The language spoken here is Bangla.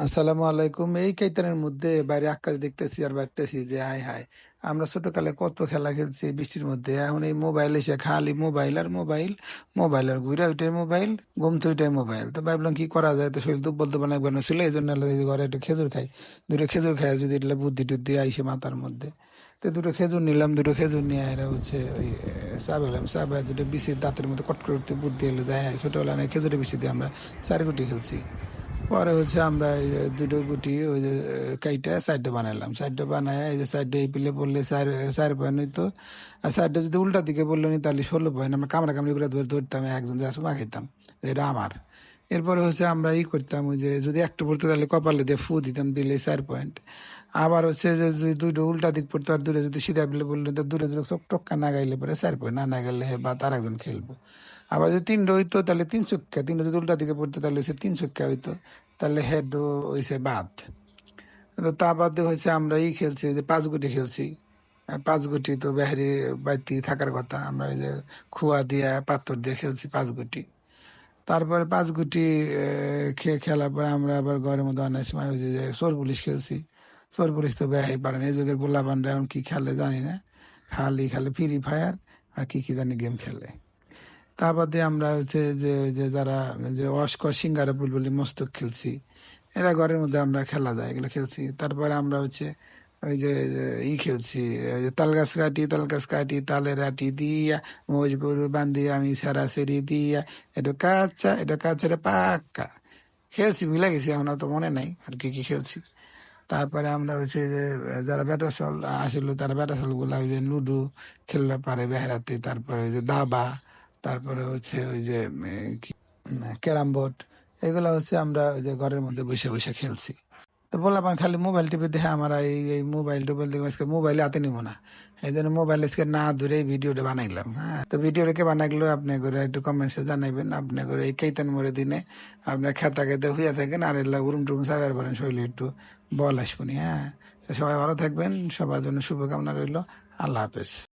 আসসালামু আলাইকুম। এই কাইতানের মধ্যে বাইরে আকাশ দেখতেছি আর ভাবতেছি যে, হায় হায়, আমরা ছোটকালে কত খেলা খেলছি বৃষ্টির মধ্যে। এখন এই মোবাইল এসে খালি মোবাইল আর মোবাইল মোবাইল আর ঘুরে ওইটাই মোবাইল ঘুমতে ওইটাই মোবাইল। তো ভাবলাম কি করা যায়? তো শরীর দুর্বল তো বানাই বানাই ছিল এই জন্য ঘরে একটু খেজুর খাই দুটো খেজুর খাই যদি এটা বুদ্ধি টুদ্ধি আইসে মাথার মধ্যে। তো দুটো খেজুর নিলাম, দুটো খেজুর নিয়ে এরা হচ্ছে ওই চা পেলাম চা পাই দুটো বিশি দাঁতের মধ্যে কট করে উঠতে বুদ্ধি এলো যায় ছোটবেলা খেজুরের বেশি দিয়ে আমরা চারি গুটি খেলছি। পরে হচ্ছে আমরা এই দুটো গুটি ওই যে কাইটা সাইডটা বানাইলাম। সাইডটা বানায় এই যে সাইডে এই পিলে বললে চার চার পয়েন্ট হইতো। আর সাইডে যদি উল্টা দিকে বলল নি তাহলে ষোলো পয়েন্ট আমরা কামড়া কামড়ি করে ধরে ধরতাম, একজন যে আসব খেতাম এটা আমার। এরপরে হচ্ছে আমরা ই করতাম যে যদি একটু পড়তো তাহলে কপালে দিয়ে ফু দিতাম দিলে চার পয়েন্ট আবার হচ্ছে যে যদি দুটো উল্টা দিক পড়তো আর দূরে যদি সিধা পিলে বলল তো দূরে দূরে চোখ টক্কা না গাইলে পরে চার পয়েন্ট না না গেলে বা তার একজন খেলব। আবার যদি তিনটা হইতো তাহলে তিন চক্কা তিনটা যদি উল্টা দিকে পড়তো তাহলে সে তিন চক্কা হইতো, তাহলে হেড হয়েছে বাদ তো তা বাদে হয়েছে আমরা ই খেলছি যে পাঁচ গুটি খেলছি। পাঁচ গুটি তো বাহারি বাড়তি থাকার কথা, আমরা ওই যে খুয়া দিয়া পাথর দিয়ে খেলছি পাঁচ গুটি তারপরে পাঁচ গুটি খেয়ে খেলার পরে আমরা আবার ঘরের মধ্যে অনেক সময় ওই যে চোর পুলিশ খেলছি। চোর পুলিশ তো বেহাই পারে না। এই যুগের পোলা বান্ডা এখন কি খেলে জানি না। খালি খালি ফ্রি ফায়ার আর কি কি জানি গেম খেলে। তা বাদে আমরা হচ্ছে যে যে যারা, যে অস্কর সিঙ্গারা বুলবুলি মস্তক খেলছি, এরা ঘরের মধ্যে আমরা খেলা যায়, এগুলো খেলছি। তারপরে আমরা হচ্ছে ওই যে ই খেলছি তাল গাছ কাটি, তাল গাছ কাটি, তালের আটি দিয়া মোজ গরু বান্ধি আমি সারা সেরি দিয়া, এটা কাঁচা এটা কাঁচা, এটা পাক্কা খেলছি ভুলে গেছি, এখন তো মনে নাই আর কি কি খেলছি। তারপরে আমরা হচ্ছে যে, যারা ব্যাটা চল আসলো, তারা ব্যাটা চলগুলা ওই যে লুডু খেলতে পারে বেহারাতে, তারপরে ওই যে দাবা, তারপরে হচ্ছে ওই যে ক্যারাম বোর্ড, এগুলো হচ্ছে আমরা ওই যে ঘরের মধ্যে বসে বসে খেলছি। তো বললাম খালি মোবাইল টিপে দেখে আমরা এই এই মোবাইল টোবাইল দেখে আজকে মোবাইল হাতে নিব না। এই জন্য মোবাইল আজকে না ধরে এই ভিডিওটা বানাইলাম হ্যাঁ। তো ভিডিওটা কে বানাইলো আপনি করে একটু কমেন্টসে জানাইবেন, আপনি করে এই কেইতান মরে দিনে আপনার খেতা খেতে হইয়া থাকেন, আর এলা উরুম টুরুম সাগার পারেন শরীরে একটু বল আসবনি হ্যাঁ। সবাই ভালো থাকবেন, সবার জন্য শুভকামনা রইল, আল্লাহ হাফেজ।